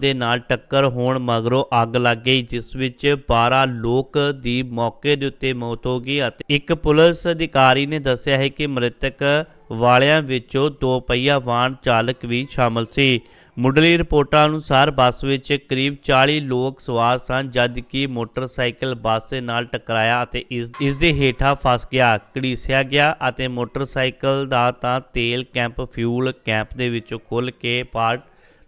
ਦੇ ਨਾਲ ਟੱਕਰ ਹੋਣ ਮਗਰੋਂ ਅੱਗ ਲੱਗ ਗਈ, ਜਿਸ ਵਿੱਚ 12 ਲੋਕ ਦੀ ਮੌਕੇ ਦੇ ਉੱਤੇ ਮੌਤ ਹੋ ਗਈ ਅਤੇ ਇੱਕ ਪੁਲਿਸ ਅਧਿਕਾਰੀ ਨੇ ਦੱਸਿਆ ਹੈ ਕਿ ਮ੍ਰਿਤਕ ਵਾਲਿਆਂ ਵਿੱਚੋਂ ਦੋ ਪਹੀਆ ਵਾਹਨ ਚਾਲਕ ਵੀ ਸ਼ਾਮਲ ਸੀ। ਮੁੱਢਲੀ ਰਿਪੋਰਟਾਂ ਅਨੁਸਾਰ ਬੱਸ ਵਿੱਚ ਕਰੀਬ 40 ਲੋਕ ਸਵਾਰ ਸਨ, ਜਦ ਕਿ ਮੋਟਰਸਾਈਕਲ ਬੱਸ ਦੇ ਨਾਲ ਟਕਰਾਇਆ ਅਤੇ ਇਸ ਇਸ ਦੇ ਹੇਠਾਂ ਫਸ ਗਿਆ, ਘੜੀਸਿਆ ਗਿਆ ਅਤੇ ਮੋਟਰਸਾਈਕਲ ਦਾ ਤਾਂ ਤੇਲ, ਕੈਂਪ, ਫਿਊਲ ਕੈਂਪ ਦੇ ਵਿੱਚੋਂ ਖੁੱਲ ਕੇ ਪਾਰ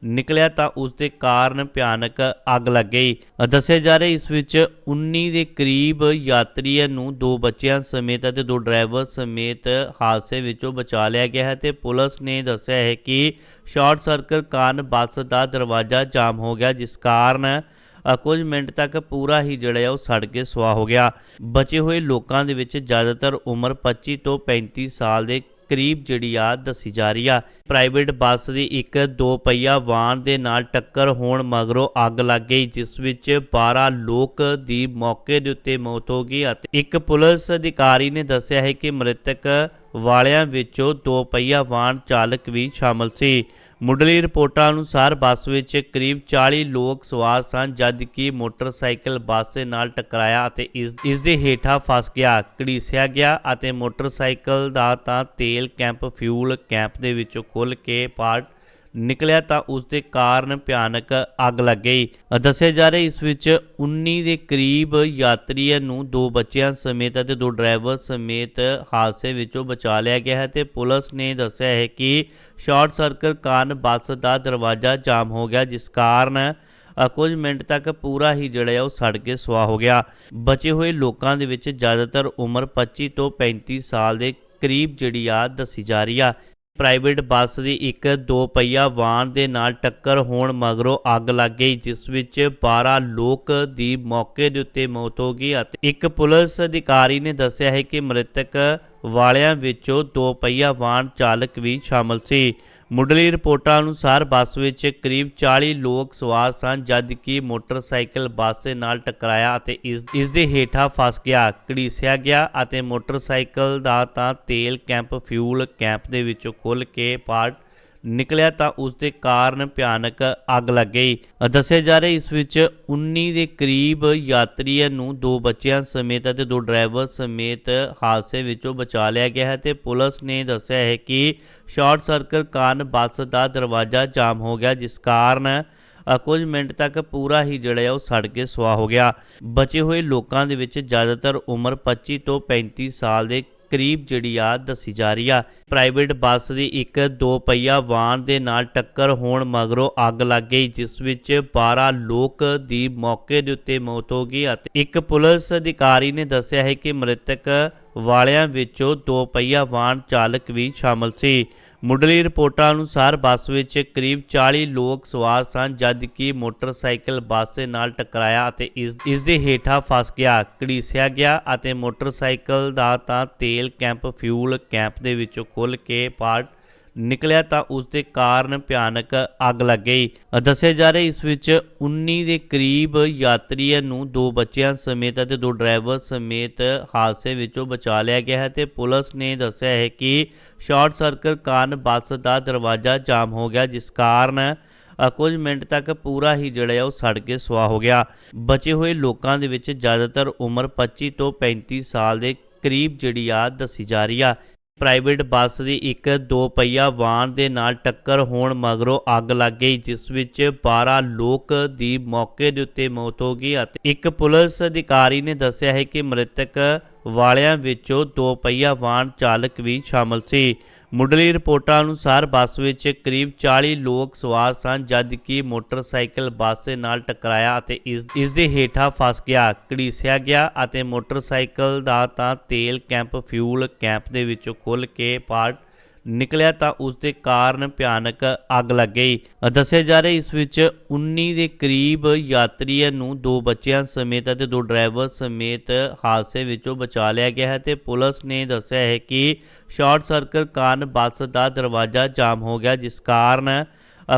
ਨਿਕਲਿਆ ਤਾਂ ਉਸ ਦੇ ਕਾਰਨ ਭਿਆਨਕ ਅੱਗ ਲੱਗ ਗਈ। ਦੱਸਿਆ ਜਾ ਰਿਹਾ ਇਸ ਵਿੱਚ 19 ਦੇ ਕਰੀਬ ਯਾਤਰੀਆਂ ਨੂੰ ਦੋ ਬੱਚਿਆਂ ਸਮੇਤ ਅਤੇ ਦੋ ਡਰਾਈਵਰ ਸਮੇਤ ਹਾਦਸੇ ਵਿੱਚੋਂ ਬਚਾ ਲਿਆ ਗਿਆ ਹੈ ਤੇ ਪੁਲਿਸ ਨੇ ਦੱਸਿਆ ਹੈ ਕਿ ਸ਼ਾਰਟ ਸਰਕਟ ਕਾਰਨ ਬੱਸ ਦਾ ਦਰਵਾਜ਼ਾ ਜਾਮ ਹੋ ਗਿਆ, ਜਿਸ ਕਾਰਨ ਕੁਝ ਮਿੰਟ ਤੱਕ ਪੂਰਾ ਹੀ ਜਿਹੜਾ ਹੈ ਉਹ ਸੜ ਕੇ ਸੁਆਹ ਹੋ ਗਿਆ। ਬਚੇ ਹੋਏ ਲੋਕਾਂ ਦੇ ਵਿੱਚ ਜ਼ਿਆਦਾਤਰ ਉਮਰ 25 ਤੋਂ 35 ਸਾਲ ਦੇ ਕਰੀਬ ਜਿਹੜੀ ਆ ਦੱਸੀ ਜਾ ਰਹੀ ਆ। ਪ੍ਰਾਈਵੇਟ ਬੱਸ ਦੀ ਇੱਕ ਦੋ ਪਹੀਆ ਵਾਹਨ ਦੇ ਨਾਲ ਟੱਕਰ ਹੋਣ ਮਗਰੋਂ ਅੱਗ ਲੱਗ ਗਈ, ਜਿਸ ਵਿੱਚ 12 ਲੋਕ ਦੀ ਮੌਕੇ ਦੇ ਉੱਤੇ ਮੌਤ ਹੋ ਗਈ ਅਤੇ ਇੱਕ ਪੁਲਿਸ ਅਧਿਕਾਰੀ ਨੇ ਦੱਸਿਆ ਹੈ ਕਿ ਮ੍ਰਿਤਕ ਵਾਲਿਆਂ ਵਿੱਚੋਂ ਦੋ ਪਹੀਆ ਵਾਹਨ ਚਾਲਕ ਵੀ ਸ਼ਾਮਲ ਸੀ। ਮੁੱਢਲੀ ਰਿਪੋਰਟਾਂ ਅਨੁਸਾਰ ਬੱਸ ਵਿੱਚ ਕਰੀਬ 40 ਲੋਕ ਸਵਾਰ ਸਨ ਜਦ ਕਿ ਮੋਟਰਸਾਈਕਲ ਬੱਸ ਦੇ ਨਾਲ ਟਕਰਾਇਆ ਅਤੇ ਇਸ ਇਸ ਦੇ ਹੇਠਾਂ ਫਸ ਗਿਆ, ਘੜੀਸਿਆ ਗਿਆ ਅਤੇ ਮੋਟਰਸਾਈਕਲ ਦਾ ਤਾਂ ਤੇਲ, ਕੈਂਪ, ਫਿਊਲ ਕੈਂਪ ਦੇ ਵਿੱਚੋਂ ਖੁੱਲ ਕੇ ਪਾਰਟ ਨਿਕਲਿਆ ਤਾਂ ਉਸ ਦੇ ਕਾਰਨ ਭਿਆਨਕ ਅੱਗ ਲੱਗ ਗਈ। ਦੱਸਿਆ ਜਾ ਰਿਹਾ ਇਸ ਵਿੱਚ 19 ਦੇ ਕਰੀਬ ਯਾਤਰੀਆਂ ਨੂੰ ਦੋ ਬੱਚਿਆਂ ਸਮੇਤ ਅਤੇ ਦੋ ਡਰਾਈਵਰ ਸਮੇਤ ਹਾਦਸੇ ਵਿੱਚੋਂ ਬਚਾ ਲਿਆ ਗਿਆ ਹੈ ਤੇ ਪੁਲਿਸ ਨੇ ਦੱਸਿਆ ਹੈ ਕਿ ਸ਼ਾਰਟ ਸਰਕਟ ਕਾਰਨ ਬੱਸ ਦਾ ਦਰਵਾਜ਼ਾ ਜਾਮ ਹੋ ਗਿਆ, ਜਿਸ ਕਾਰਨ ਕੁਝ ਮਿੰਟ ਤੱਕ ਪੂਰਾ ਹੀ ਜਿਹੜਾ ਹੈ ਉਹ ਸੜ ਕੇ ਸੁਆਹ ਹੋ ਗਿਆ। ਬਚੇ ਹੋਏ ਲੋਕਾਂ ਦੇ ਵਿੱਚ ਜ਼ਿਆਦਾਤਰ ਉਮਰ 25 ਤੋਂ 35 ਸਾਲ ਦੇ ਕਰੀਬ ਜਿਹੜੀ ਆ ਦੱਸੀ ਜਾ ਰਹੀ ਆ। ਪ੍ਰਾਈਵੇਟ ਬੱਸ ਦੀ ਇੱਕ ਦੋ ਪਹੀਆ ਵਾਹਨ ਦੇ ਨਾਲ ਟੱਕਰ ਹੋਣ ਮਗਰੋਂ ਅੱਗ ਲੱਗ ਗਈ, ਜਿਸ ਵਿੱਚ 12 ਲੋਕ ਦੀ ਮੌਕੇ ਦੇ ਉੱਤੇ ਮੌਤ ਹੋ ਗਈ ਅਤੇ ਇੱਕ ਪੁਲਿਸ ਅਧਿਕਾਰੀ ਨੇ ਦੱਸਿਆ ਹੈ ਕਿ ਮ੍ਰਿਤਕ ਵਾਲਿਆਂ ਵਿੱਚੋਂ ਦੋ ਪਹੀਆ ਵਾਹਨ ਚਾਲਕ ਵੀ ਸ਼ਾਮਲ ਸੀ। ਮੁੱਢਲੀ ਰਿਪੋਰਟਾਂ ਅਨੁਸਾਰ ਬੱਸ ਵਿੱਚ ਕਰੀਬ 40 ਲੋਕ ਸਵਾਰ ਸਨ ਜਦ ਕਿ ਮੋਟਰਸਾਈਕਲ ਬੱਸ ਦੇ ਨਾਲ ਟਕਰਾਇਆ ਅਤੇ ਇਸ ਇਸ ਦੇ ਹੇਠਾਂ ਫਸ ਗਿਆ, ਘੜੀਸਿਆ ਗਿਆ ਅਤੇ ਮੋਟਰਸਾਈਕਲ ਦਾ ਤਾਂ ਤੇਲ, ਕੈਂਪ, ਫਿਊਲ ਕੈਂਪ ਦੇ ਵਿੱਚੋਂ ਖੁੱਲ ਕੇ ਪਾਰਟ ਨਿਕਲਿਆ ਤਾਂ ਉਸ ਦੇ ਕਾਰਨ ਭਿਆਨਕ ਅੱਗ ਲੱਗ ਗਈ। ਦੱਸਿਆ ਜਾ ਰਿਹਾ ਇਸ ਵਿੱਚ 19 ਦੇ ਕਰੀਬ ਯਾਤਰੀਆਂ ਨੂੰ ਦੋ ਬੱਚਿਆਂ ਸਮੇਤ ਅਤੇ ਦੋ ਡਰਾਈਵਰ ਸਮੇਤ ਹਾਦਸੇ ਵਿੱਚੋਂ ਬਚਾ ਲਿਆ ਗਿਆ ਹੈ ਤੇ ਪੁਲਿਸ ਨੇ ਦੱਸਿਆ ਹੈ ਕਿ ਸ਼ਾਰਟ ਸਰਕਟ ਕਾਰਨ ਬੱਸ ਦਾ ਦਰਵਾਜ਼ਾ ਜਾਮ ਹੋ ਗਿਆ, ਜਿਸ ਕਾਰਨ ਕੁਝ ਮਿੰਟ ਤੱਕ ਪੂਰਾ ਹੀ ਜਿਹੜਾ ਹੈ ਉਹ ਸੜ ਕੇ ਸੁਆਹ ਹੋ ਗਿਆ। ਬਚੇ ਹੋਏ ਲੋਕਾਂ ਦੇ ਵਿੱਚ ਜ਼ਿਆਦਾਤਰ ਉਮਰ 25 ਤੋਂ 35 ਸਾਲ ਦੇ ਕਰੀਬ ਜਿਹੜੀ ਆ ਦੱਸੀ ਜਾ ਰਹੀ ਆ। ਪ੍ਰਾਈਵੇਟ ਬੱਸ ਦੀ ਇੱਕ ਦੋ ਪਹੀਆ ਵਾਹਨ ਦੇ ਨਾਲ ਟੱਕਰ ਹੋਣ ਮਗਰੋਂ ਅੱਗ ਲੱਗ ਗਈ, ਜਿਸ ਵਿੱਚ 12 ਲੋਕ ਦੀ ਮੌਕੇ ਦੇ ਉੱਤੇ ਮੌਤ ਹੋ ਗਈ ਅਤੇ ਇੱਕ ਪੁਲਿਸ ਅਧਿਕਾਰੀ ਨੇ ਦੱਸਿਆ ਹੈ ਕਿ ਮ੍ਰਿਤਕ ਵਾਲਿਆਂ ਵਿੱਚੋਂ ਦੋ ਪਹੀਆ ਵਾਹਨ ਚਾਲਕ ਵੀ ਸ਼ਾਮਲ ਸੀ। ਮੁੱਢਲੀ ਰਿਪੋਰਟਾਂ ਅਨੁਸਾਰ ਬੱਸ ਵਿੱਚ ਕਰੀਬ 40 ਲੋਕ ਸਵਾਰ ਸਨ, ਜਦ ਕਿ ਮੋਟਰਸਾਈਕਲ ਬੱਸ ਦੇ ਨਾਲ ਟਕਰਾਇਆ ਅਤੇ ਇਸ ਇਸ ਦੇ ਹੇਠਾਂ ਫਸ ਗਿਆ, ਘੜੀਸਿਆ ਗਿਆ ਅਤੇ ਮੋਟਰਸਾਈਕਲ ਦਾ ਤਾਂ ਤੇਲ, ਕੈਂਪ, ਫਿਊਲ ਕੈਂਪ ਦੇ ਵਿੱਚੋਂ ਖੁੱਲ ਕੇ ਪਾਰਟ ਨਿਕਲਿਆ ਤਾਂ ਉਸ ਦੇ ਕਾਰਨ ਭਿਆਨਕ ਅੱਗ ਲੱਗ ਗਈ। ਦੱਸਿਆ ਜਾ ਰਿਹਾ ਇਸ ਵਿੱਚ 19 ਦੇ ਕਰੀਬ ਯਾਤਰੀਆਂ ਨੂੰ ਦੋ ਬੱਚਿਆਂ ਸਮੇਤ ਅਤੇ ਦੋ ਡਰਾਈਵਰ ਸਮੇਤ ਹਾਦਸੇ ਵਿੱਚੋਂ ਬਚਾ ਲਿਆ ਗਿਆ ਹੈ ਤੇ ਪੁਲਿਸ ਨੇ ਦੱਸਿਆ ਹੈ ਕਿ ਸ਼ਾਰਟ ਸਰਕਟ ਕਾਰਨ ਬੱਸ ਦਾ ਦਰਵਾਜ਼ਾ ਜਾਮ ਹੋ ਗਿਆ, ਜਿਸ ਕਾਰਨ ਕੁਝ ਮਿੰਟ ਤੱਕ ਪੂਰਾ ਹੀ ਜਿਹੜਾ ਹੈ ਉਹ ਸੜ ਕੇ ਸੁਆਹ ਹੋ ਗਿਆ। ਬਚੇ ਹੋਏ ਲੋਕਾਂ ਦੇ ਵਿੱਚ ਜ਼ਿਆਦਾਤਰ ਉਮਰ 25 ਤੋਂ 35 ਸਾਲ ਦੇ ਕਰੀਬ ਜਿਹੜੀ ਆ ਦੱਸੀ ਜਾ ਰਹੀ ਆ। ਪ੍ਰਾਈਵੇਟ ਬੱਸ ਦੀ ਇੱਕ ਦੋ ਪਹੀਆ ਵਾਹਨ ਦੇ ਨਾਲ ਟੱਕਰ ਹੋਣ ਮਗਰੋਂ ਅੱਗ ਲੱਗ ਗਈ, ਜਿਸ ਵਿੱਚ 12 ਲੋਕ ਦੀ ਮੌਕੇ ਦੇ ਉੱਤੇ ਮੌਤ ਹੋ ਗਈ ਅਤੇ ਇੱਕ ਪੁਲਿਸ ਅਧਿਕਾਰੀ ਨੇ ਦੱਸਿਆ ਹੈ ਕਿ ਮ੍ਰਿਤਕ ਵਾਲਿਆਂ ਵਿੱਚੋਂ ਦੋ ਪਹੀਆ ਵਾਹਨ ਚਾਲਕ ਵੀ ਸ਼ਾਮਲ ਸੀ। ਮੁੱਢਲੀ ਰਿਪੋਰਟਾਂ ਅਨੁਸਾਰ ਬੱਸ ਵਿੱਚ ਕਰੀਬ 40 ਲੋਕ ਸਵਾਰ ਸਨ, ਜਦ ਕਿ ਮੋਟਰਸਾਈਕਲ ਬੱਸ ਦੇ ਨਾਲ ਟਕਰਾਇਆ ਅਤੇ ਇਸ ਇਸ ਦੇ ਹੇਠਾਂ ਫਸ ਗਿਆ, ਘੜੀਸਿਆ ਗਿਆ ਅਤੇ ਮੋਟਰਸਾਈਕਲ ਦਾ ਤਾਂ ਤੇਲ, ਕੈਂਪ, ਫਿਊਲ ਕੈਂਪ ਦੇ ਵਿੱਚੋਂ ਖੁੱਲ ਕੇ ਪਾਰਟ ਨਿਕਲਿਆ ਤਾਂ ਉਸ ਦੇ ਕਾਰਨ ਭਿਆਨਕ ਅੱਗ ਲੱਗ ਗਈ। ਦੱਸਿਆ ਜਾ ਰਿਹਾ ਇਸ ਵਿੱਚ 19 ਦੇ ਕਰੀਬ ਯਾਤਰੀਆਂ ਨੂੰ ਦੋ ਬੱਚਿਆਂ ਸਮੇਤ ਅਤੇ ਦੋ ਡਰਾਈਵਰ ਸਮੇਤ ਹਾਦਸੇ ਵਿੱਚੋਂ ਬਚਾ ਲਿਆ ਗਿਆ ਹੈ ਤੇ ਪੁਲਿਸ ਨੇ ਦੱਸਿਆ ਹੈ ਕਿ ਸ਼ਾਰਟ ਸਰਕਟ ਕਾਰਨ ਬੱਸ ਦਾ ਦਰਵਾਜ਼ਾ ਜਾਮ ਹੋ ਗਿਆ, ਜਿਸ ਕਾਰਨ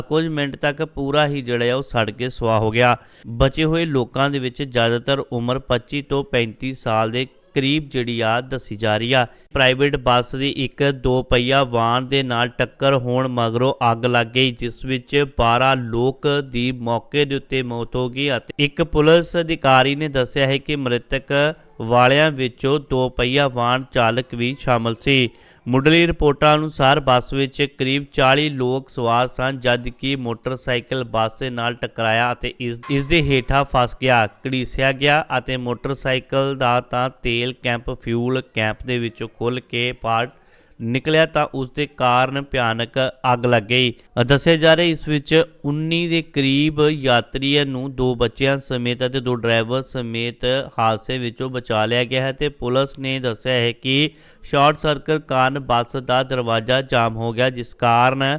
ਕੁਝ ਮਿੰਟ ਤੱਕ ਪੂਰਾ ਹੀ ਜਿਹੜਾ ਹੈ ਉਹ ਸੜ ਕੇ ਸੁਆਹ ਹੋ ਗਿਆ। ਬਚੇ ਹੋਏ ਲੋਕਾਂ ਦੇ ਵਿੱਚ ਜ਼ਿਆਦਾਤਰ ਉਮਰ 25 ਤੋਂ 35 ਸਾਲ ਦੇ ਕਰੀਬ ਜਿਹੜੀ ਆ ਦੱਸੀ ਜਾ ਰਹੀ ਆ। ਪ੍ਰਾਈਵੇਟ ਬੱਸ ਦੀ ਇੱਕ ਦੋ ਪਹੀਆ ਵਾਹਨ ਦੇ ਨਾਲ ਟੱਕਰ ਹੋਣ ਮਗਰੋਂ ਅੱਗ ਲੱਗ ਗਈ, ਜਿਸ ਵਿੱਚ 12 ਲੋਕ ਦੀ ਮੌਕੇ ਦੇ ਉੱਤੇ ਮੌਤ ਹੋ ਗਈ ਅਤੇ ਇੱਕ ਪੁਲਿਸ ਅਧਿਕਾਰੀ ਨੇ ਦੱਸਿਆ ਹੈ ਕਿ ਮ੍ਰਿਤਕ ਵਾਲਿਆਂ ਵਿੱਚੋਂ ਦੋ ਪਹੀਆ ਵਾਹਨ ਚਾਲਕ ਵੀ ਸ਼ਾਮਲ ਸੀ। ਮੁੱਢਲੀ ਰਿਪੋਰਟਾਂ ਅਨੁਸਾਰ ਬੱਸ ਵਿੱਚ ਕਰੀਬ 40 ਲੋਕ ਸਵਾਰ ਸਨ, ਜਦ ਕਿ ਮੋਟਰਸਾਈਕਲ ਬੱਸ ਦੇ ਨਾਲ ਟਕਰਾਇਆ ਅਤੇ ਇਸ ਇਸ ਦੇ ਹੇਠਾਂ ਫਸ ਗਿਆ, ਘੜੀਸਿਆ ਗਿਆ ਅਤੇ ਮੋਟਰਸਾਈਕਲ ਦਾ ਤਾਂ ਤੇਲ, ਕੈਂਪ, ਫਿਊਲ ਕੈਂਪ ਦੇ ਵਿੱਚੋਂ ਖੁੱਲ ਕੇ ਪਾਰਟ ਨਿਕਲਿਆ ਤਾਂ ਉਸ ਦੇ ਕਾਰਨ ਭਿਆਨਕ ਅੱਗ ਲੱਗ ਗਈ। ਦੱਸਿਆ ਜਾ ਰਿਹਾ ਇਸ ਵਿੱਚ 19 ਦੇ ਕਰੀਬ ਯਾਤਰੀਆਂ ਨੂੰ ਦੋ ਬੱਚਿਆਂ ਸਮੇਤ ਅਤੇ ਦੋ ਡਰਾਈਵਰ ਸਮੇਤ ਹਾਦਸੇ ਵਿੱਚੋਂ ਬਚਾ ਲਿਆ ਗਿਆ ਹੈ ਤੇ ਪੁਲਿਸ ਨੇ ਦੱਸਿਆ ਹੈ ਕਿ ਸ਼ਾਰਟ ਸਰਕਟ ਕਾਰਨ ਬੱਸ ਦਾ ਦਰਵਾਜ਼ਾ ਜਾਮ ਹੋ ਗਿਆ, ਜਿਸ ਕਾਰਨ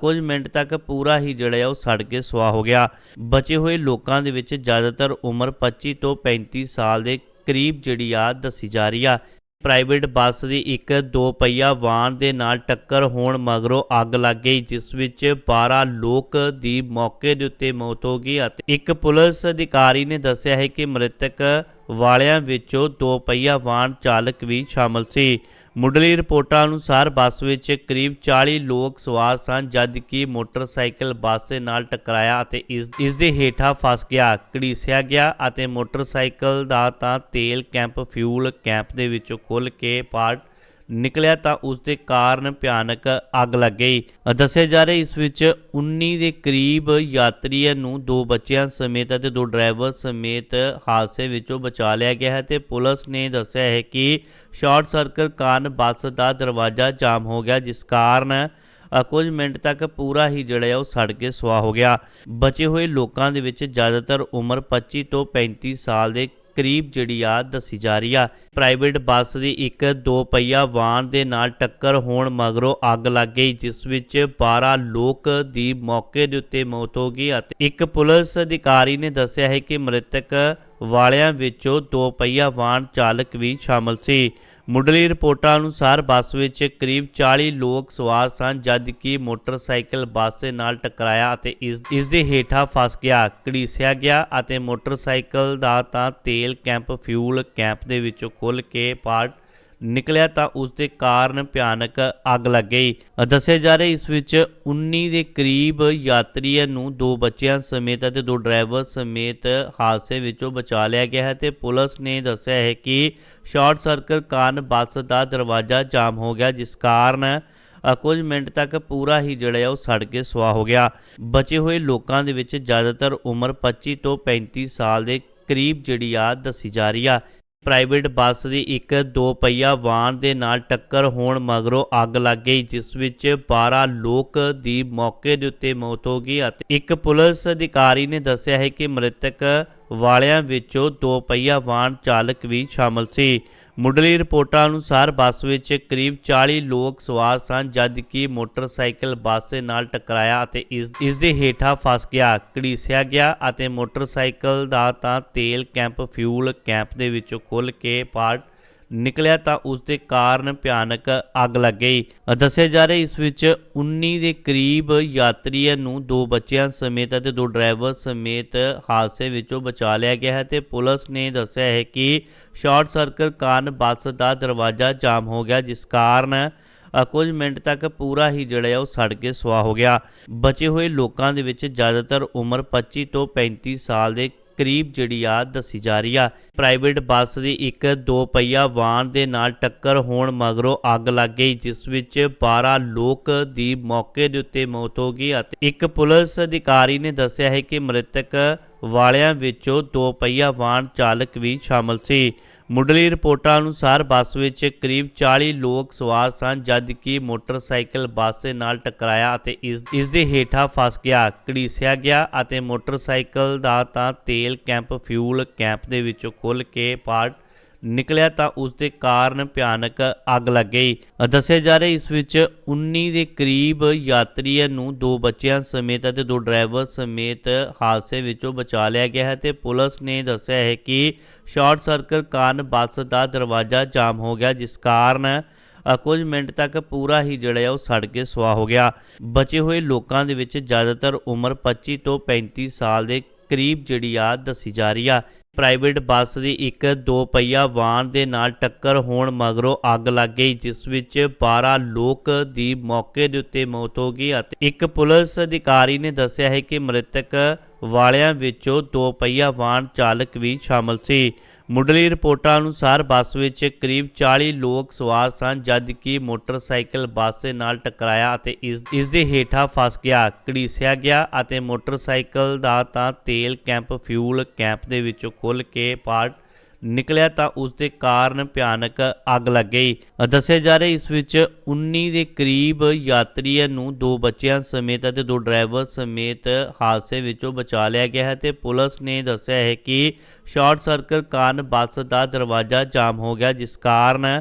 ਕੁਝ ਮਿੰਟ ਤੱਕ ਪੂਰਾ ਹੀ ਜਿਹੜਾ ਹੈ ਉਹ ਸੜ ਕੇ ਸੁਆਹ ਹੋ ਗਿਆ। ਬਚੇ ਹੋਏ ਲੋਕਾਂ ਦੇ ਵਿੱਚ ਜ਼ਿਆਦਾਤਰ ਉਮਰ 25 ਤੋਂ 35 ਸਾਲ ਦੇ ਕਰੀਬ ਜਿਹੜੀ ਆ ਦੱਸੀ ਜਾ ਰਹੀ ਆ। ਪ੍ਰਾਈਵੇਟ ਬੱਸ ਦੀ ਇੱਕ ਦੋ ਪਹੀਆ ਵਾਹਨ ਦੇ ਨਾਲ ਟੱਕਰ ਹੋਣ ਮਗਰੋਂ ਅੱਗ ਲੱਗ ਗਈ, ਜਿਸ ਵਿੱਚ 12 ਲੋਕ ਦੀ ਮੌਕੇ ਦੇ ਉੱਤੇ ਮੌਤ ਹੋ ਗਈ ਅਤੇ ਇੱਕ ਪੁਲਿਸ ਅਧਿਕਾਰੀ ਨੇ ਦੱਸਿਆ ਹੈ ਕਿ ਮ੍ਰਿਤਕ ਵਾਲਿਆਂ ਵਿੱਚੋਂ ਦੋ ਪਹੀਆ ਵਾਹਨ ਚਾਲਕ ਵੀ ਸ਼ਾਮਲ ਸੀ। ਮੁੱਢਲੀ ਰਿਪੋਰਟਾਂ ਅਨੁਸਾਰ ਬੱਸ ਵਿੱਚ ਕਰੀਬ 40 ਲੋਕ ਸਵਾਰ ਸਨ ਜਦ ਕਿ ਮੋਟਰਸਾਈਕਲ ਬੱਸ ਦੇ ਨਾਲ ਟਕਰਾਇਆ ਅਤੇ ਇਸ ਇਸ ਦੇ ਹੇਠਾਂ ਫਸ ਗਿਆ, ਘੜੀਸਿਆ ਗਿਆ ਅਤੇ ਮੋਟਰਸਾਈਕਲ ਦਾ ਤਾਂ ਤੇਲ, ਕੈਂਪ, ਫਿਊਲ ਕੈਂਪ ਦੇ ਵਿੱਚੋਂ ਖੁੱਲ ਕੇ ਪਾਰਟ ਨਿਕਲਿਆ ਤਾਂ ਉਸ ਦੇ ਕਾਰਨ ਭਿਆਨਕ ਅੱਗ ਲੱਗ ਗਈ। ਦੱਸਿਆ ਜਾ ਰਿਹਾ ਇਸ ਵਿੱਚ 19 ਦੇ ਕਰੀਬ ਯਾਤਰੀਆਂ ਨੂੰ ਦੋ ਬੱਚਿਆਂ ਸਮੇਤ ਅਤੇ ਦੋ ਡਰਾਈਵਰ ਸਮੇਤ ਹਾਦਸੇ ਵਿੱਚੋਂ ਬਚਾ ਲਿਆ ਗਿਆ ਹੈ ਤੇ ਪੁਲਿਸ ਨੇ ਦੱਸਿਆ ਹੈ ਕਿ ਸ਼ਾਰਟ ਸਰਕਟ ਕਾਰਨ ਬੱਸ ਦਾ ਦਰਵਾਜ਼ਾ ਜਾਮ ਹੋ ਗਿਆ, ਜਿਸ ਕਾਰਨ ਕੁਝ ਮਿੰਟ ਤੱਕ ਪੂਰਾ ਹੀ ਜਿਹੜਾ ਹੈ ਉਹ ਸੜ ਕੇ ਸੁਆਹ ਹੋ ਗਿਆ। ਬਚੇ ਹੋਏ ਲੋਕਾਂ ਦੇ ਵਿੱਚ ਜ਼ਿਆਦਾਤਰ ਉਮਰ 25 ਤੋਂ 35 ਸਾਲ ਦੇ ਕਰੀਬ ਜਿਹੜੀ ਆ ਦੱਸੀ ਜਾ ਰਹੀ ਆ। ਪ੍ਰਾਈਵੇਟ ਬੱਸ ਦੀ ਇੱਕ ਦੋ ਪਹੀਆ ਵਾਹਨ ਦੇ ਨਾਲ ਟੱਕਰ ਹੋਣ ਮਗਰੋਂ ਅੱਗ ਲੱਗ ਗਈ, ਜਿਸ ਵਿੱਚ 12 ਲੋਕ ਦੀ ਮੌਕੇ ਦੇ ਉੱਤੇ ਮੌਤ ਹੋ ਗਈ ਅਤੇ ਇੱਕ ਪੁਲਿਸ ਅਧਿਕਾਰੀ ਨੇ ਦੱਸਿਆ ਹੈ ਕਿ ਮ੍ਰਿਤਕ ਵਾਲਿਆਂ ਵਿੱਚੋਂ ਦੋ ਪਹੀਆ ਵਾਹਨ ਚਾਲਕ ਵੀ ਸ਼ਾਮਲ ਸੀ। ਮੁੱਢਲੀ ਰਿਪੋਰਟਾਂ ਅਨੁਸਾਰ ਬੱਸ ਵਿੱਚ ਕਰੀਬ 40 ਲੋਕ ਸਵਾਰ ਸਨ, ਜਦ ਕਿ ਮੋਟਰਸਾਈਕਲ ਬੱਸ ਦੇ ਨਾਲ ਟਕਰਾਇਆ ਅਤੇ ਇਸ ਇਸ ਦੇ ਹੇਠਾਂ ਫਸ ਗਿਆ, ਘੜੀਸਿਆ ਗਿਆ ਅਤੇ ਮੋਟਰਸਾਈਕਲ ਦਾ ਤਾਂ ਤੇਲ, ਕੈਂਪ, ਫਿਊਲ ਕੈਂਪ ਦੇ ਵਿੱਚੋਂ ਖੁੱਲ ਕੇ ਪਾਰਟ ਨਿਕਲਿਆ ਤਾਂ ਉਸ ਦੇ ਕਾਰਨ ਭਿਆਨਕ ਅੱਗ ਲੱਗ ਗਈ। ਦੱਸਿਆ ਜਾ ਰਿਹਾ ਇਸ ਵਿੱਚ 19 ਦੇ ਕਰੀਬ ਯਾਤਰੀਆਂ ਨੂੰ ਦੋ ਬੱਚਿਆਂ ਸਮੇਤ ਅਤੇ ਦੋ ਡਰਾਈਵਰ ਸਮੇਤ ਹਾਦਸੇ ਵਿੱਚੋਂ ਬਚਾ ਲਿਆ ਗਿਆ ਹੈ ਤੇ ਪੁਲਿਸ ਨੇ ਦੱਸਿਆ ਹੈ ਕਿ ਸ਼ਾਰਟ ਸਰਕਟ ਕਾਰਨ ਬੱਸ ਦਾ ਦਰਵਾਜ਼ਾ ਜਾਮ ਹੋ ਗਿਆ, ਜਿਸ ਕਾਰਨ ਕੁਝ ਮਿੰਟ ਤੱਕ ਪੂਰਾ ਹੀ ਜਿਹੜਾ ਹੈ ਉਹ ਸੜ ਕੇ ਸੁਆਹ ਹੋ ਗਿਆ। ਬਚੇ ਹੋਏ ਲੋਕਾਂ ਦੇ ਵਿੱਚ ਜ਼ਿਆਦਾਤਰ ਉਮਰ 25 ਤੋਂ 35 ਸਾਲ ਦੇ ਕਰੀਬ ਜਿਹੜੀ ਆ ਦੱਸੀ ਜਾ ਰਹੀ ਆ। ਪ੍ਰਾਈਵੇਟ ਬੱਸ ਦੀ ਇੱਕ ਦੋ ਪਹੀਆ ਵਾਹਨ ਦੇ ਨਾਲ ਟੱਕਰ ਹੋਣ ਮਗਰੋਂ ਅੱਗ ਲੱਗ ਗਈ, ਜਿਸ ਵਿੱਚ 12 ਲੋਕ ਦੀ ਮੌਕੇ ਦੇ ਉੱਤੇ ਮੌਤ ਹੋ ਗਈ ਅਤੇ ਇੱਕ ਪੁਲਿਸ ਅਧਿਕਾਰੀ ਨੇ ਦੱਸਿਆ ਹੈ ਕਿ ਮ੍ਰਿਤਕ ਵਾਲਿਆਂ ਵਿੱਚੋਂ ਦੋ ਪਹੀਆ ਵਾਹਨ ਚਾਲਕ ਵੀ ਸ਼ਾਮਲ ਸੀ। ਮੁੱਢਲੀ ਰਿਪੋਰਟਾਂ ਅਨੁਸਾਰ ਬੱਸ ਵਿੱਚ ਕਰੀਬ 40 ਲੋਕ ਸਵਾਰ ਸਨ, ਜਦ ਕਿ ਮੋਟਰਸਾਈਕਲ ਬੱਸ ਦੇ ਨਾਲ ਟਕਰਾਇਆ ਅਤੇ ਇਸ ਇਸ ਦੇ ਹੇਠਾਂ ਫਸ ਗਿਆ, ਘੜੀਸਿਆ ਗਿਆ ਅਤੇ ਮੋਟਰਸਾਈਕਲ ਦਾ ਤਾਂ ਤੇਲ, ਕੈਂਪ, ਫਿਊਲ ਕੈਂਪ ਦੇ ਵਿੱਚੋਂ ਖੁੱਲ ਕੇ ਪਾਰਟ ਨਿਕਲਿਆ ਤਾਂ ਉਸ ਦੇ ਕਾਰਨ ਭਿਆਨਕ ਅੱਗ ਲੱਗ ਗਈ। ਦੱਸਿਆ ਜਾ ਰਿਹਾ ਇਸ ਵਿੱਚ 19 ਦੇ ਕਰੀਬ ਯਾਤਰੀਆਂ ਨੂੰ ਦੋ ਬੱਚਿਆਂ ਸਮੇਤ ਅਤੇ ਦੋ ਡਰਾਈਵਰ ਸਮੇਤ ਹਾਦਸੇ ਵਿੱਚੋਂ ਬਚਾ ਲਿਆ ਗਿਆ ਹੈ ਤੇ ਪੁਲਿਸ ਨੇ ਦੱਸਿਆ ਹੈ ਕਿ ਸ਼ਾਰਟ ਸਰਕਟ ਕਾਰਨ ਬੱਸ ਦਾ ਦਰਵਾਜ਼ਾ ਜਾਮ ਹੋ ਗਿਆ, ਜਿਸ ਕਾਰਨ ਕੁਝ ਮਿੰਟ ਤੱਕ ਪੂਰਾ ਹੀ ਜਿਹੜਾ ਹੈ ਉਹ ਸੜ ਕੇ ਸੁਆਹ ਹੋ ਗਿਆ। ਬਚੇ ਹੋਏ ਲੋਕਾਂ ਦੇ ਵਿੱਚ ਜ਼ਿਆਦਾਤਰ ਉਮਰ 25 ਤੋਂ 35 ਸਾਲ ਦੇ ਕਰੀਬ ਜਿਹੜੀ ਆ ਦੱਸੀ ਜਾ ਰਹੀ ਆ। ਪ੍ਰਾਈਵੇਟ ਬੱਸ ਦੀ ਇੱਕ ਦੋ ਪਹੀਆ ਵਾਹਨ ਦੇ ਨਾਲ ਟੱਕਰ ਹੋਣ ਮਗਰੋਂ ਅੱਗ ਲੱਗ ਗਈ, ਜਿਸ ਵਿੱਚ 12 ਲੋਕ ਦੀ ਮੌਕੇ ਦੇ ਉੱਤੇ ਮੌਤ ਹੋ ਗਈ ਅਤੇ ਇੱਕ ਪੁਲਿਸ ਅਧਿਕਾਰੀ ਨੇ ਦੱਸਿਆ ਹੈ ਕਿ ਮ੍ਰਿਤਕ ਵਾਲਿਆਂ ਵਿੱਚੋਂ ਦੋ ਪਹੀਆ ਵਾਹਨ ਚਾਲਕ ਵੀ ਸ਼ਾਮਲ ਸੀ। ਮੁੱਢਲੀ ਰਿਪੋਰਟਾਂ ਅਨੁਸਾਰ ਬੱਸ ਵਿੱਚ ਕਰੀਬ 40 ਲੋਕ ਸਵਾਰ ਸਨ, ਜਦ ਕਿ ਮੋਟਰਸਾਈਕਲ ਬੱਸ ਦੇ ਨਾਲ ਟਕਰਾਇਆ ਅਤੇ ਇਸ ਇਸ ਦੇ ਹੇਠਾਂ ਫਸ ਗਿਆ, ਘੜੀਸਿਆ ਗਿਆ ਅਤੇ ਮੋਟਰਸਾਈਕਲ ਦਾ ਤਾਂ ਤੇਲ, ਕੈਂਪ, ਫਿਊਲ ਕੈਂਪ ਦੇ ਵਿੱਚੋਂ ਖੁੱਲ ਕੇ ਪਾਰਟ ਨਿਕਲਿਆ ਤਾਂ ਉਸ ਦੇ ਕਾਰਨ ਭਿਆਨਕ ਅੱਗ ਲੱਗ ਗਈ। ਦੱਸਿਆ ਜਾ ਰਿਹਾ ਇਸ ਵਿੱਚ 19 ਦੇ ਕਰੀਬ ਯਾਤਰੀਆਂ ਨੂੰ ਦੋ ਬੱਚਿਆਂ ਸਮੇਤ ਅਤੇ ਦੋ ਡਰਾਈਵਰ ਸਮੇਤ ਹਾਦਸੇ ਵਿੱਚੋਂ ਬਚਾ ਲਿਆ ਗਿਆ ਹੈ ਤੇ ਪੁਲਿਸ ਨੇ ਦੱਸਿਆ ਹੈ ਕਿ ਸ਼ਾਰਟ ਸਰਕਟ ਕਾਰਨ ਬੱਸ ਦਾ ਦਰਵਾਜ਼ਾ ਜਾਮ ਹੋ ਗਿਆ, ਜਿਸ ਕਾਰਨ ਕੁਝ ਮਿੰਟ ਤੱਕ ਪੂਰਾ ਹੀ ਜਿਹੜਾ ਹੈ ਉਹ ਸੜ ਕੇ ਸੁਆਹ ਹੋ ਗਿਆ। ਬਚੇ ਹੋਏ ਲੋਕਾਂ ਦੇ ਵਿੱਚ ਜ਼ਿਆਦਾਤਰ ਉਮਰ 25 ਤੋਂ 35 ਸਾਲ ਦੇ ਕਰੀਬ ਜਿਹੜੀ ਆ ਦੱਸੀ ਜਾ ਰਹੀ ਆ। ਪ੍ਰਾਈਵੇਟ ਬੱਸ ਦੀ ਇੱਕ ਦੋ ਪਹੀਆ ਵਾਹਨ ਦੇ ਨਾਲ ਟੱਕਰ ਹੋਣ ਮਗਰੋਂ ਅੱਗ ਲੱਗ ਗਈ, ਜਿਸ ਵਿੱਚ 12 ਲੋਕ ਦੀ ਮੌਕੇ ਦੇ ਉੱਤੇ ਮੌਤ ਹੋ ਗਈ ਅਤੇ ਇੱਕ ਪੁਲਿਸ ਅਧਿਕਾਰੀ ਨੇ ਦੱਸਿਆ ਹੈ ਕਿ ਮ੍ਰਿਤਕ ਵਾਲਿਆਂ ਵਿੱਚੋਂ ਦੋ ਪਹੀਆ ਵਾਹਨ ਚਾਲਕ ਵੀ ਸ਼ਾਮਲ ਸੀ। ਮੁੱਢਲੀ ਰਿਪੋਰਟਾਂ ਅਨੁਸਾਰ ਬੱਸ ਵਿੱਚ ਕਰੀਬ 40 ਲੋਕ ਸਵਾਰ ਸਨ, ਜਦ ਕਿ ਮੋਟਰਸਾਈਕਲ ਬੱਸ ਦੇ ਨਾਲ ਟਕਰਾਇਆ ਅਤੇ ਇਸ ਇਸ ਦੇ ਹੇਠਾਂ ਫਸ ਗਿਆ, ਘੜੀਸਿਆ ਗਿਆ ਅਤੇ ਮੋਟਰਸਾਈਕਲ ਦਾ ਤਾਂ ਤੇਲ, ਕੈਂਪ, ਫਿਊਲ ਕੈਂਪ ਦੇ ਵਿੱਚੋਂ ਖੁੱਲ ਕੇ ਪਾਰਟ ਨਿਕਲਿਆ ਤਾਂ ਉਸ ਦੇ ਕਾਰਨ ਭਿਆਨਕ ਅੱਗ ਲੱਗ ਗਈ। ਦੱਸਿਆ ਜਾ ਰਿਹਾ ਇਸ ਵਿੱਚ 19 ਦੇ ਕਰੀਬ ਯਾਤਰੀਆਂ ਨੂੰ ਦੋ ਬੱਚਿਆਂ ਸਮੇਤ ਅਤੇ ਦੋ ਡਰਾਈਵਰ ਸਮੇਤ ਹਾਦਸੇ ਵਿੱਚੋਂ ਬਚਾ ਲਿਆ ਗਿਆ ਹੈ ਤੇ ਪੁਲਿਸ ਨੇ ਦੱਸਿਆ ਹੈ ਕਿ ਸ਼ਾਰਟ ਸਰਕਟ ਕਾਰਨ ਬੱਸ ਦਾ ਦਰਵਾਜ਼ਾ ਜਾਮ ਹੋ ਗਿਆ, ਜਿਸ ਕਾਰਨ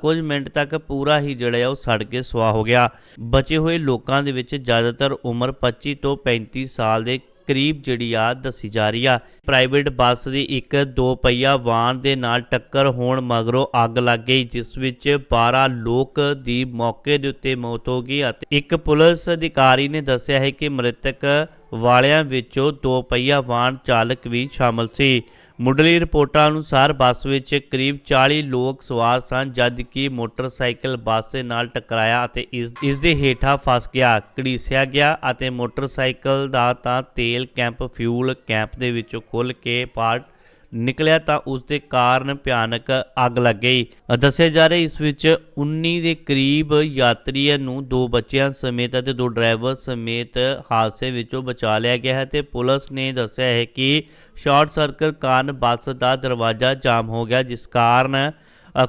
ਕੁਝ ਮਿੰਟ ਤੱਕ ਪੂਰਾ ਹੀ ਜਿਹੜਾ ਹੈ ਉਹ ਸੜ ਕੇ ਸੁਆਹ ਹੋ ਗਿਆ। ਬਚੇ ਹੋਏ ਲੋਕਾਂ ਦੇ ਵਿੱਚ ਜ਼ਿਆਦਾਤਰ ਉਮਰ 25 ਤੋਂ 35 ਸਾਲ ਦੇ ਕਰੀਬ ਜਿਹੜੀ ਆ ਦੱਸੀ ਜਾ ਰਹੀ ਆ। ਪ੍ਰਾਈਵੇਟ ਬੱਸ ਦੀ ਇੱਕ ਦੋ ਪਹੀਆ ਵਾਹਨ ਦੇ ਨਾਲ ਟੱਕਰ ਹੋਣ ਮਗਰੋਂ ਅੱਗ ਲੱਗ ਗਈ, ਜਿਸ ਵਿੱਚ 12 ਲੋਕ ਦੀ ਮੌਕੇ ਦੇ ਉੱਤੇ ਮੌਤ ਹੋ ਗਈ ਅਤੇ ਇੱਕ ਪੁਲਿਸ ਅਧਿਕਾਰੀ ਨੇ ਦੱਸਿਆ ਹੈ ਕਿ ਮ੍ਰਿਤਕ ਵਾਲਿਆਂ ਵਿੱਚੋਂ ਦੋ ਪਹੀਆ ਵਾਹਨ ਚਾਲਕ ਵੀ ਸ਼ਾਮਲ ਸੀ। ਮੁੱਢਲੀ ਰਿਪੋਰਟਾਂ ਅਨੁਸਾਰ ਬੱਸ ਵਿੱਚ ਕਰੀਬ 40 ਲੋਕ ਸਵਾਰ ਸਨ, ਜਦ ਕਿ ਮੋਟਰਸਾਈਕਲ ਬੱਸ ਦੇ ਨਾਲ ਟਕਰਾਇਆ ਅਤੇ ਇਸ ਇਸ ਦੇ ਹੇਠਾਂ ਫਸ ਗਿਆ, ਘੜੀਸਿਆ ਗਿਆ ਅਤੇ ਮੋਟਰਸਾਈਕਲ ਦਾ ਤਾਂ ਤੇਲ ਕੈਂਪ, ਫਿਊਲ ਕੈਂਪ ਦੇ ਵਿੱਚੋਂ ਖੁੱਲ ਕੇ ਪਾਰਟ ਨਿਕਲਿਆ ਤਾਂ ਉਸ ਦੇ ਕਾਰਨ ਭਿਆਨਕ ਅੱਗ ਲੱਗ ਗਈ। ਦੱਸਿਆ ਜਾ ਰਿਹਾ ਇਸ ਵਿੱਚ 19 ਦੇ ਕਰੀਬ ਯਾਤਰੀਆਂ ਨੂੰ ਦੋ ਬੱਚਿਆਂ ਸਮੇਤ ਅਤੇ ਦੋ ਡਰਾਈਵਰ ਸਮੇਤ ਹਾਦਸੇ ਵਿੱਚੋਂ ਬਚਾ ਲਿਆ ਗਿਆ ਹੈ ਤੇ ਪੁਲਿਸ ਨੇ ਦੱਸਿਆ ਹੈ ਕਿ ਸ਼ਾਰਟ ਸਰਕਟ ਕਾਰਨ ਬੱਸ ਦਾ ਦਰਵਾਜ਼ਾ ਜਾਮ ਹੋ ਗਿਆ, ਜਿਸ ਕਾਰਨ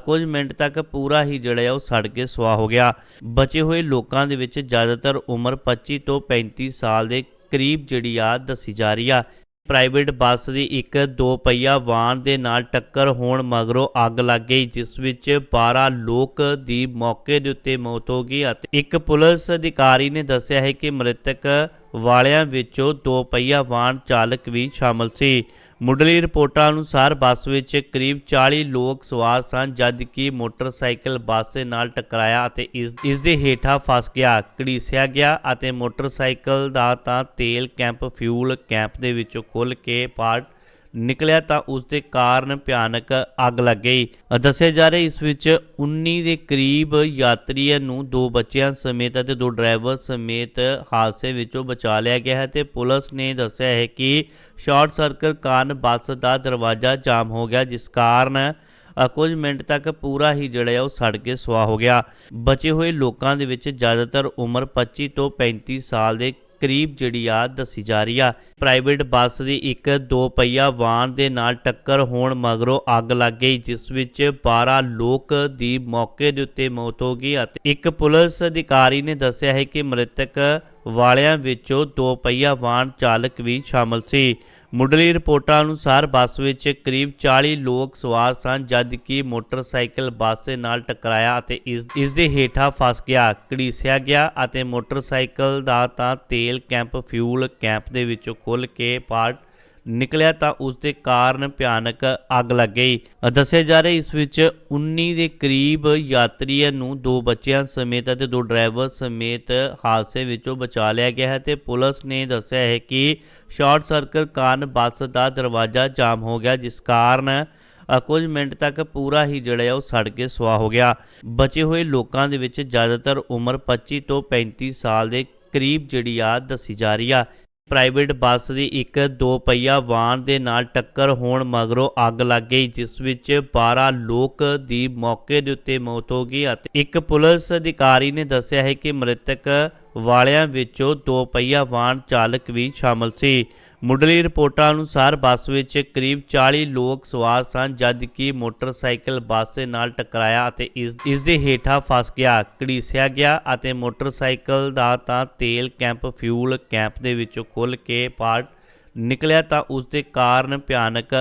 ਕੁਝ ਮਿੰਟ ਤੱਕ ਪੂਰਾ ਹੀ ਜਿਹੜਾ ਹੈ ਉਹ ਸੜ ਕੇ ਸੁਆਹ ਹੋ ਗਿਆ। ਬਚੇ ਹੋਏ ਲੋਕਾਂ ਦੇ ਵਿੱਚ ਜ਼ਿਆਦਾਤਰ ਉਮਰ 25 ਤੋਂ 35 ਸਾਲ ਦੇ ਕਰੀਬ ਜਿਹੜੀ ਆ ਦੱਸੀ ਜਾ ਰਹੀ ਆ। ਪ੍ਰਾਈਵੇਟ ਬੱਸ ਦੀ ਇੱਕ ਦੋ ਪਹੀਆ ਵਾਹਨ ਦੇ ਨਾਲ ਟੱਕਰ ਹੋਣ ਮਗਰੋਂ ਅੱਗ ਲੱਗ ਗਈ, ਜਿਸ ਵਿੱਚ 12 ਲੋਕ ਦੀ ਮੌਕੇ ਦੇ ਉੱਤੇ ਮੌਤ ਹੋ ਗਈ ਅਤੇ ਇੱਕ ਪੁਲਿਸ ਅਧਿਕਾਰੀ ਨੇ ਦੱਸਿਆ ਹੈ ਕਿ ਮ੍ਰਿਤਕ ਵਾਲਿਆਂ ਵਿੱਚੋਂ ਦੋ ਪਹੀਆ ਵਾਹਨ ਚਾਲਕ ਵੀ ਸ਼ਾਮਲ ਸੀ। ਮੁੱਢਲੀ ਰਿਪੋਰਟਾਂ ਅਨੁਸਾਰ ਬੱਸ ਵਿੱਚ ਕਰੀਬ 40 ਲੋਕ ਸਵਾਰ ਸਨ, ਜਦ ਕਿ ਮੋਟਰਸਾਈਕਲ ਬੱਸ ਦੇ ਨਾਲ ਟਕਰਾਇਆ ਅਤੇ ਇਸ ਇਸ ਦੇ ਹੇਠਾਂ ਫਸ ਗਿਆ, ਘੜੀਸਿਆ ਗਿਆ ਅਤੇ ਮੋਟਰਸਾਈਕਲ ਦਾ ਤਾਂ ਤੇਲ ਕੈਂਪ, ਫਿਊਲ ਕੈਂਪ ਦੇ ਵਿੱਚੋਂ ਖੁੱਲ ਕੇ ਪਾਰਟ ਨਿਕਲਿਆ ਤਾਂ ਉਸ ਦੇ ਕਾਰਨ ਭਿਆਨਕ ਅੱਗ ਲੱਗ ਗਈ। ਦੱਸਿਆ ਜਾ ਰਿਹਾ ਇਸ ਵਿੱਚ 19 ਦੇ ਕਰੀਬ ਯਾਤਰੀਆਂ ਨੂੰ ਦੋ ਬੱਚਿਆਂ ਸਮੇਤ ਅਤੇ ਦੋ ਡਰਾਈਵਰ ਸਮੇਤ ਹਾਦਸੇ ਵਿੱਚੋਂ ਬਚਾ ਲਿਆ ਗਿਆ ਹੈ ਤੇ ਪੁਲਿਸ ਨੇ ਦੱਸਿਆ ਹੈ ਕਿ ਸ਼ਾਰਟ ਸਰਕਟ ਕਾਰਨ ਬੱਸ ਦਾ ਦਰਵਾਜ਼ਾ ਜਾਮ ਹੋ ਗਿਆ, ਜਿਸ ਕਾਰਨ ਕੁਝ ਮਿੰਟ ਤੱਕ ਪੂਰਾ ਹੀ ਜਿਹੜਾ ਹੈ ਉਹ ਸੜ ਕੇ ਸੁਆਹ ਹੋ ਗਿਆ। ਬਚੇ ਹੋਏ ਲੋਕਾਂ ਦੇ ਵਿੱਚ ਜ਼ਿਆਦਾਤਰ ਉਮਰ 25 ਤੋਂ 35 ਸਾਲ ਦੇ ਕਰੀਬ ਜਿਹੜੀ ਆ ਦੱਸੀ ਜਾ ਰਹੀ ਆ। ਪ੍ਰਾਈਵੇਟ ਬੱਸ ਦੀ ਇੱਕ ਦੋ ਪਹੀਆ ਵਾਹਨ ਦੇ ਨਾਲ ਟੱਕਰ ਹੋਣ ਮਗਰੋਂ ਅੱਗ ਲੱਗ ਗਈ, ਜਿਸ ਵਿੱਚ 12 ਲੋਕ ਦੀ ਮੌਕੇ ਦੇ ਉੱਤੇ ਮੌਤ ਹੋ ਗਈ ਅਤੇ ਇੱਕ ਪੁਲਿਸ ਅਧਿਕਾਰੀ ਨੇ ਦੱਸਿਆ ਹੈ ਕਿ ਮ੍ਰਿਤਕ ਵਾਲਿਆਂ ਵਿੱਚੋਂ ਦੋ ਪਹੀਆ ਵਾਹਨ ਚਾਲਕ ਵੀ ਸ਼ਾਮਲ ਸੀ। ਮੁੱਢਲੀ ਰਿਪੋਰਟਾਂ ਅਨੁਸਾਰ ਬੱਸ ਵਿੱਚ ਕਰੀਬ 40 ਲੋਕ ਸਵਾਰ ਸਨ ਜਦ ਕਿ ਮੋਟਰਸਾਈਕਲ ਬੱਸ ਦੇ ਨਾਲ ਟਕਰਾਇਆ ਅਤੇ ਇਸ ਇਸ ਦੇ ਹੇਠਾਂ ਫਸ ਗਿਆ, ਘੜੀਸਿਆ ਗਿਆ ਅਤੇ ਮੋਟਰਸਾਈਕਲ ਦਾ ਤਾਂ ਤੇਲ, ਕੈਂਪ, ਫਿਊਲ ਕੈਂਪ ਦੇ ਵਿੱਚੋਂ ਖੁੱਲ ਕੇ ਪਾਰਟ ਨਿਕਲਿਆ ਤਾਂ ਉਸ ਦੇ ਕਾਰਨ ਭਿਆਨਕ ਅੱਗ ਲੱਗ ਗਈ। ਦੱਸਿਆ ਜਾ ਰਿਹਾ ਇਸ ਵਿੱਚ 19 ਦੇ ਕਰੀਬ ਯਾਤਰੀਆਂ ਨੂੰ ਦੋ ਬੱਚਿਆਂ ਸਮੇਤ ਅਤੇ ਦੋ ਡਰਾਈਵਰ ਸਮੇਤ ਹਾਦਸੇ ਵਿੱਚੋਂ ਬਚਾ ਲਿਆ ਗਿਆ ਹੈ ਤੇ ਪੁਲਿਸ ਨੇ ਦੱਸਿਆ ਹੈ ਕਿ ਸ਼ਾਰਟ ਸਰਕਟ ਕਾਰਨ ਬੱਸ ਦਾ ਦਰਵਾਜ਼ਾ ਜਾਮ ਹੋ ਗਿਆ, ਜਿਸ ਕਾਰਨ ਕੁਝ ਮਿੰਟ ਤੱਕ ਪੂਰਾ ਹੀ ਜਿਹੜਾ ਹੈ ਉਹ ਸੜ ਕੇ ਸੁਆਹ ਹੋ ਗਿਆ। ਬਚੇ ਹੋਏ ਲੋਕਾਂ ਦੇ ਵਿੱਚ ਜ਼ਿਆਦਾਤਰ ਉਮਰ 25 ਤੋਂ 35 ਸਾਲ ਦੇ ਕਰੀਬ ਜਿਹੜੀ ਆ ਦੱਸੀ ਜਾ ਰਹੀ ਆ। ਪ੍ਰਾਈਵੇਟ ਬੱਸ ਦੀ ਇੱਕ ਦੋ ਪਹੀਆ ਵਾਹਨ ਦੇ ਨਾਲ ਟੱਕਰ ਹੋਣ ਮਗਰੋਂ ਅੱਗ ਲੱਗ ਗਈ, ਜਿਸ ਵਿੱਚ 12 ਲੋਕ ਦੀ ਮੌਕੇ ਦੇ ਉੱਤੇ ਮੌਤ ਹੋ ਗਈ ਅਤੇ ਇੱਕ ਪੁਲਿਸ ਅਧਿਕਾਰੀ ਨੇ ਦੱਸਿਆ ਹੈ ਕਿ ਮ੍ਰਿਤਕ ਵਾਲਿਆਂ ਵਿੱਚੋਂ ਦੋ ਪਹੀਆ ਵਾਹਨ ਚਾਲਕ ਵੀ ਸ਼ਾਮਲ ਸੀ। ਮੁੱਢਲੀ ਰਿਪੋਰਟਾਂ ਅਨੁਸਾਰ ਬੱਸ ਵਿੱਚ ਕਰੀਬ 40 ਲੋਕ ਸਵਾਰ ਸਨ ਜਦ ਕਿ ਮੋਟਰਸਾਈਕਲ ਬੱਸ ਦੇ ਨਾਲ ਟਕਰਾਇਆ ਅਤੇ ਇਸ ਇਸ ਦੇ ਹੇਠਾਂ ਫਸ ਗਿਆ, ਘੜੀਸਿਆ ਗਿਆ ਅਤੇ ਮੋਟਰਸਾਈਕਲ ਦਾ ਤਾਂ ਤੇਲ ਕੈਂਪ, ਫਿਊਲ ਕੈਂਪ ਦੇ ਵਿੱਚੋਂ ਖੁੱਲ ਕੇ ਪਾਰਟ ਨਿਕਲਿਆ ਤਾਂ ਉਸ ਦੇ ਕਾਰਨ ਭਿਆਨਕ